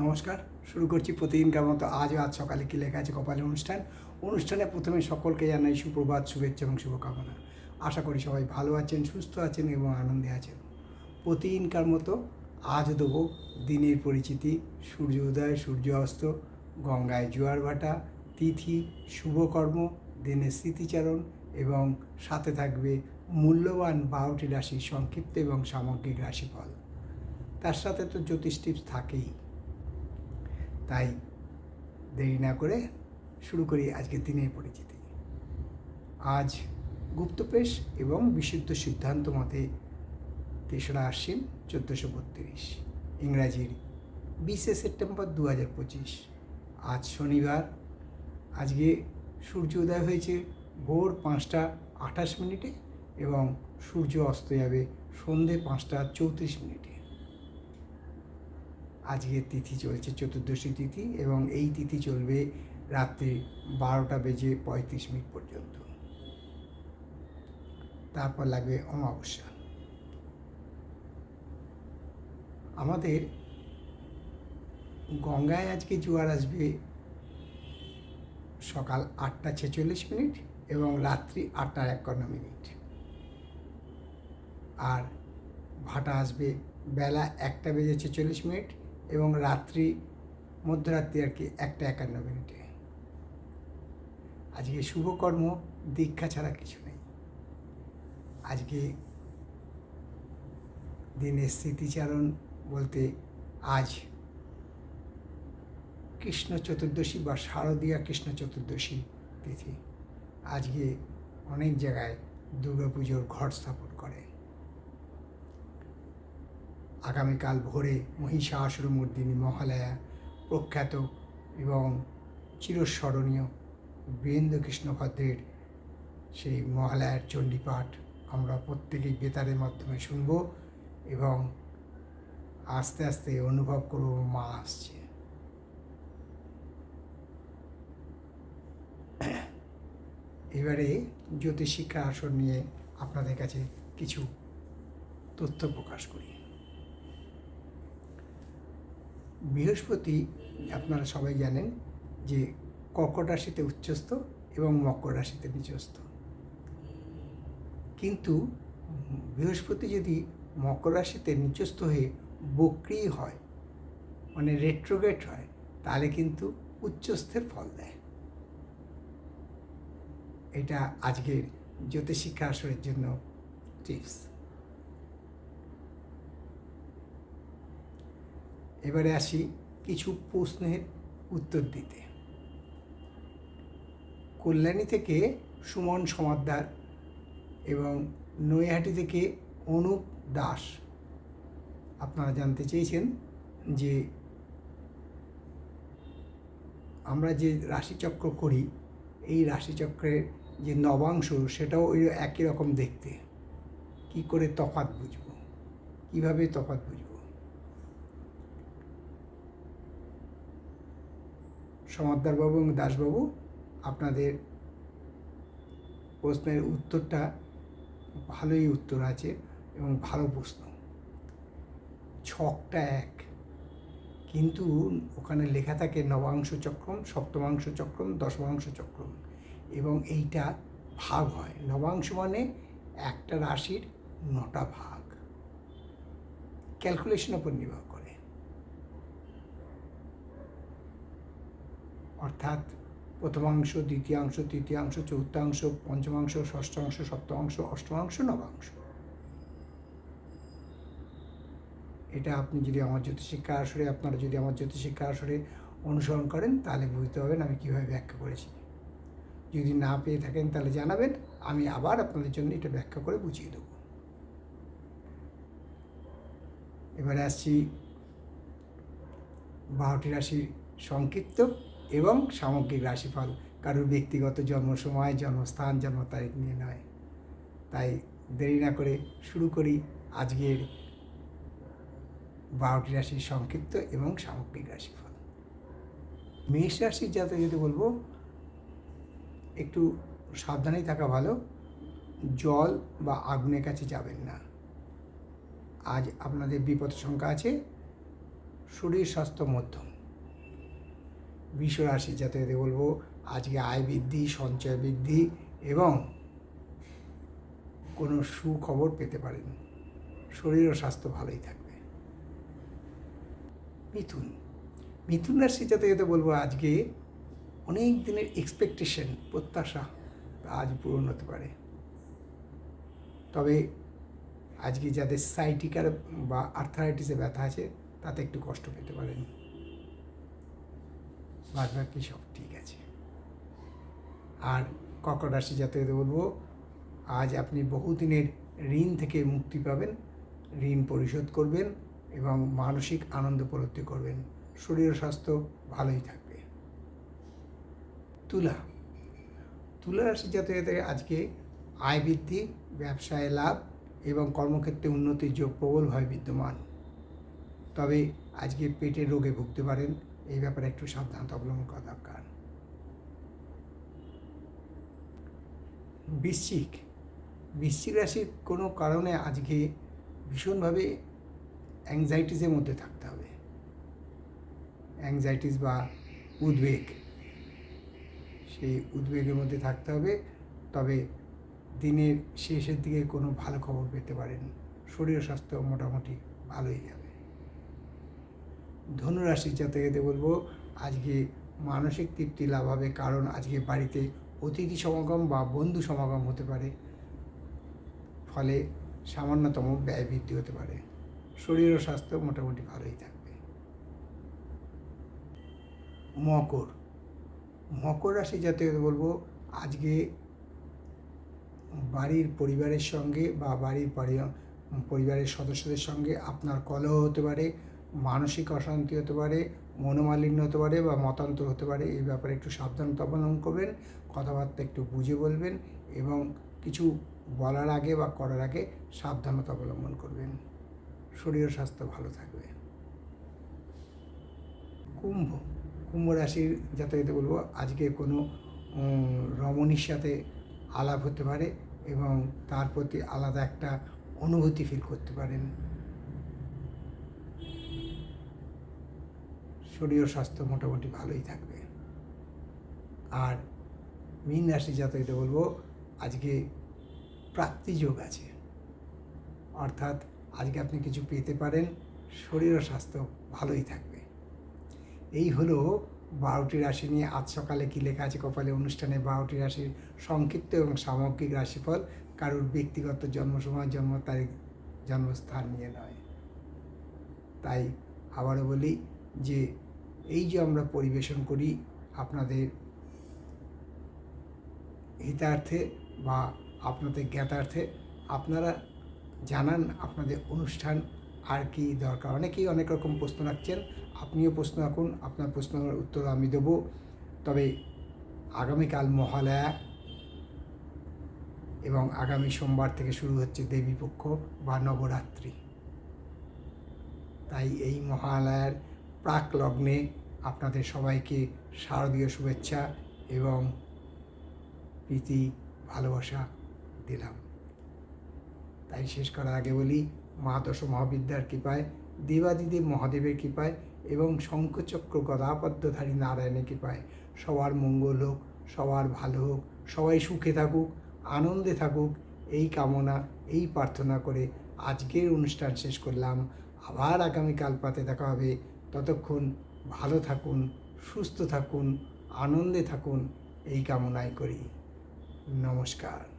নমস্কার, শুরু করছি প্রতিদিনকার মতো আজও আজ সকালে কী লেখা আছে কপালের অনুষ্ঠান? অনুষ্ঠানে প্রথমে সকলকে জানাই সুপ্রভাত, শুভেচ্ছা এবং শুভকামনা। আশা করি সবাই ভালো আছেন, সুস্থ আছেন এবং আনন্দে আছেন। প্রতিদিনকার মতো আজ দেবো দিনের পরিচিতি, সূর্য উদয়, সূর্য অস্ত, গঙ্গায় জোয়ার ভাটা, তিথি শুভকর্ম দিনের স্মৃতিচারণ এবং সাথে থাকবে মূল্যবান বারোটি রাশির সংক্ষিপ্ত এবং সামগ্রিক রাশিফল। তার সাথে তো জ্যোতিষ টিপস থাকেই। তাই দেরি না করে শুরু করি আজকের দিনের পরিচিতি। আজ গুপ্তপ্রেশ এবং বিশুদ্ধ সিদ্ধান্ত মতে তেসরা আশ্বিন চোদ্দোশো বত্রিশ, ইংরাজির বিশে সেপ্টেম্বর দু হাজার পঁচিশ, আজ শনিবার। আজকে সূর্য উদয় হয়েছে ভোর পাঁচটা আঠাশ মিনিটে এবং সূর্য অস্ত যাবে সন্ধে পাঁচটা চৌত্রিশ মিনিটে। আজকে তিথি চলছে চতুর্দশী তিথি এবং এই তিথি চলবে রাত্রি বারোটা বেজে পঁয়ত্রিশ মিনিট পর্যন্ত। তারপর লাগবে অমাবস্যা। আমাদের গঙ্গায় আজকে জোয়ার আসবে সকাল আটটা ছেচল্লিশ মিনিট এবং রাত্রি আটটা একান্ন মিনিট। আর ভাটা আসবে বেলা একটা বেজে ছেচল্লিশ মিনিট এবং রাত্রি, মধ্যরাত্রি আর কি একটা একান্ন মিনিটে। আজকে শুভকর্ম, দীক্ষা ছাড়া কিছু নেই। আজকে দিনের স্মৃতিচারণ বলতে আজ কৃষ্ণ চতুর্দশী বা শারদীয়া কৃষ্ণ চতুর্দশী তিথি। আজকে অনেক জায়গায় দুর্গাপুজোর ঘট স্থাপন করে। আগামীকাল ভোরে মহিষাসুরমূর্দিনী মহালয়া প্রখ্যাত এবং চিরস্মরণীয় বীরেন্দ্র কৃষ্ণ ভদ্রের সেই মহালয়ার চণ্ডীপাঠ আমরা প্রত্যেকেই বেতারের মাধ্যমে শুনব এবং আস্তে আস্তে অনুভব করব মা আসছে। এবারে জ্যোতিষ শিক্ষা আসন নিয়ে আপনাদের কাছে কিছু তথ্য প্রকাশ করি। বৃহস্পতি আপনারা সবাই জানেন যে কর্কট রাশিতে উচ্চস্থ এবং মকর রাশিতে নিচস্থ। কিন্তু বৃহস্পতি যদি মকর রাশিতে নিচস্থ হয়ে বক্রি হয় মানে রেট্রোগেট হয়, তাহলে কিন্তু উচ্চস্থের ফল দেয়। এটা আজকের জ্যোতিষিক্ষা আসরের জন্য টিপস এবারে আসি কিছু প্রশ্নের উত্তর দিতে। কল্যাণী থেকে সুমন সমাদ্দার এবং নৈহাটি থেকে অনুপ দাস। আপনারা জানতে চেয়েছেন যে আমরা যে রাশিচক্র করি, এই রাশিচক্রের যে নবাংশ সেটাও ওই একই রকম দেখতে। কি করে তফাত বুঝব? কীভাবে তফাৎ বুঝব? সমাদ্দারবাবু এবং দাসবাবু, আপনাদের প্রশ্নের উত্তরটা ভালোই উত্তর আছে এবং ভালো প্রশ্ন। ছকটা এক। কিন্তু ওখানে লেখা থাকে নবাংশ চক্রম, সপ্তমাংশ চক্রম, দশমাংশ চক্রম এবং এইটা ভাগ হয়। নবাংশ মানে একটা রাশির নটা ভাগ। ক্যালকুলেশন উপর নির্ভর করে অর্থাৎ প্রথমাংশ, দ্বিতীয়াংশ, তৃতীয়াংশ, চতুর্থাংশ, পঞ্চমাংশ, ষষ্ঠাংশ, সপ্তমাংশ, অষ্টমাংশ নবাংশ এটা আপনি যদি আমার জ্যোতিষিক্ষা আসরে আপনারা যদি আমার জ্যোতিষিক্ষা আসরে অনুসরণ করেন, তাহলে বুঝতে পারবেন আমি কীভাবে ব্যাখ্যা করেছি। যদি না পেয়ে থাকেন, তাহলে জানাবেন, আমি আবার আপনাদের জন্য এটা ব্যাখ্যা করে বুঝিয়ে দেবো। এবারে আসছি বারোটি রাশির সংক্ষিপ্ত। এবং সামগ্রিক রাশিফল কারোর ব্যক্তিগত জন্ম সময় জন্মস্থান জন্ম তারিখ নিয়ে নয়। তাই দেরি না করে শুরু করি আজকের বারোটি রাশির সংক্ষিপ্ত এবং সামগ্রিক রাশিফল। মেষ রাশির যাতে যদি বলব, একটু সাবধানেই থাকা ভালো। জল বা আগুনের কাছে যাবেন না। আজ আপনাদের বিপদ সংখ্যা আছে, শরীর, স্বাস্থ্য, মধ্যম। রাশি যাতে বলব আজকে আয় বৃদ্ধি, সঞ্চয় বৃদ্ধি এবং কোনো সুখবর পেতে পারেন। শরীর ও স্বাস্থ্য ভালোই থাকবে। মিথুন মিথুন রাশি যাতে বলব আজকে অনেক দিনের এক্সপেকটেশন প্রত্যাশা আজ পূরণ হতে পারে। তবে আজকে যাদের সাইটিকার বা আর্থারাইটিসে ব্যথা আছে, তাতে একটু কষ্ট পেতে পারেন। বাদ বাকি সব ঠিক আছে। আর কর্কট রাশি যাতে বলব, আজ আপনি বহুদিনের ঋণ থেকে মুক্তি পাবেন, ঋণ পরিশোধ করবেন এবং মানসিক আনন্দ উপলব্ধি করবেন। শরীর স্বাস্থ্য ভালোই থাকবে। তুলা তুলা রাশি জাতকদের আজকে আয় বৃদ্ধি, ব্যবসায় লাভ এবং কর্মক্ষেত্রে উন্নতির যোগ প্রবলভাবে বিদ্যমান। তবে আজকে পেটের রোগে ভুগতে পারেন এই ব্যাপারে একটু সাবধানতা অবলম্বন করা দরকার। বৃশ্চিক। বৃশ্চিক রাশির কোনো কারণে আজকে ভীষণভাবে অ্যাংজাইটিসের মধ্যে থাকতে হবে। অ্যাংজাইটিস বা উদ্বেগ। সেই উদ্বেগের মধ্যে থাকতে হবে। তবে দিনের শেষের দিকে কোনো ভালো খবর পেতে পারেন। শরীর স্বাস্থ্য মোটামুটি ভালোই যাবে। ধনুরাশির জাতকেতে বলব, আজকে মানসিক তৃপ্তি লাভ হবে কারণ আজকে বাড়িতে অতিথি সমাগম বা বন্ধু সমাগম হতে পারে। ফলে সামান্যতম ব্যয় বৃদ্ধি হতে পারে। শরীর ও স্বাস্থ্য মোটামুটি ভালোই থাকবে। মকর। মকর রাশি যাতে বলব, আজকে বাড়ির পরিবারের সঙ্গে বা বাড়ির পরিবারের সদস্যদের সঙ্গে আপনার কলহ হতে পারে। মানসিক অশান্তি হতে পারে, মনোমালিন্য হতে পারে বা মতান্তর হতে পারে, এই ব্যাপারে একটু সাবধানতা অবলম্বন করবেন, কথাবার্তা একটু বুঝে বলবেন এবং কিছু বলার আগে বা করার আগে সাবধানতা অবলম্বন করবেন। শরীর স্বাস্থ্য ভালো থাকবে। কুম্ভ কুম্ভ রাশির যাতায়াতে বলব, আজকে কোনো রমণীর সাথে আলাপ হতে পারে এবং তার প্রতি আলাদা একটা অনুভূতি ফিল করতে পারেন। শরীর স্বাস্থ্য মোটামুটি ভালোই থাকবে। আর মীন রাশি যাতায়াতে বলব, আজকে প্রাপ্তিযোগ আছে। অর্থাৎ আজকে আপনি কিছু পেতে পারেন, শরীর ও স্বাস্থ্য ভালোই থাকবে। এই হলো বারোটি রাশি নিয়ে আজ সকালে কী লেখা আছে কপালে অনুষ্ঠানে বারোটি রাশির সংক্ষিপ্ত এবং সামগ্রিক রাশিফল, কারোর ব্যক্তিগত জন্ম সময়, জন্ম তারিখ, জন্মস্থান নিয়ে নয়। তাই আবারও বলি যে এই যে আমরা পরিবেশন করি আপনাদের হিতার্থে বা আপনাদের জ্ঞাতার্থে, আপনারা জানান আপনাদের অনুষ্ঠান আর কি দরকার। অনেকেই অনেক রকম প্রশ্ন রাখছেন, আপনিও প্রশ্ন রাখুন, আপনার প্রশ্নের উত্তর আমি দেব। তবে আগামীকাল মহালয়া এবং আগামী সোমবার থেকে শুরু হচ্ছে দেবীপক্ষ বা নবরাত্রি। তাই এই মহালয়ার প্রাক লগ্নে আপনাদের সবাইকে শারদীয় শুভেচ্ছা এবং প্রীতি, ভালোবাসা দিলাম। তাই শেষ করার আগে বলি মা দশ মহাবিদ্যার কৃপায়, দেবাদিদেব মহাদেবের কৃপায় এবং শঙ্খচক্র গদাপদ্মধারী নারায়ণের কৃপায় সবার মঙ্গল হোক, সবার ভালো হোক, সবাই সুখে থাকুক, আনন্দে থাকুক, এই কামনা, এই প্রার্থনা করে আজকের অনুষ্ঠান শেষ করলাম। আবার আগামীকাল পাতে দেখা হবে। ততক্ষণ ভালো থাকুন সুস্থ থাকুন আনন্দে থাকুন এই কামনাই করি। নমস্কার।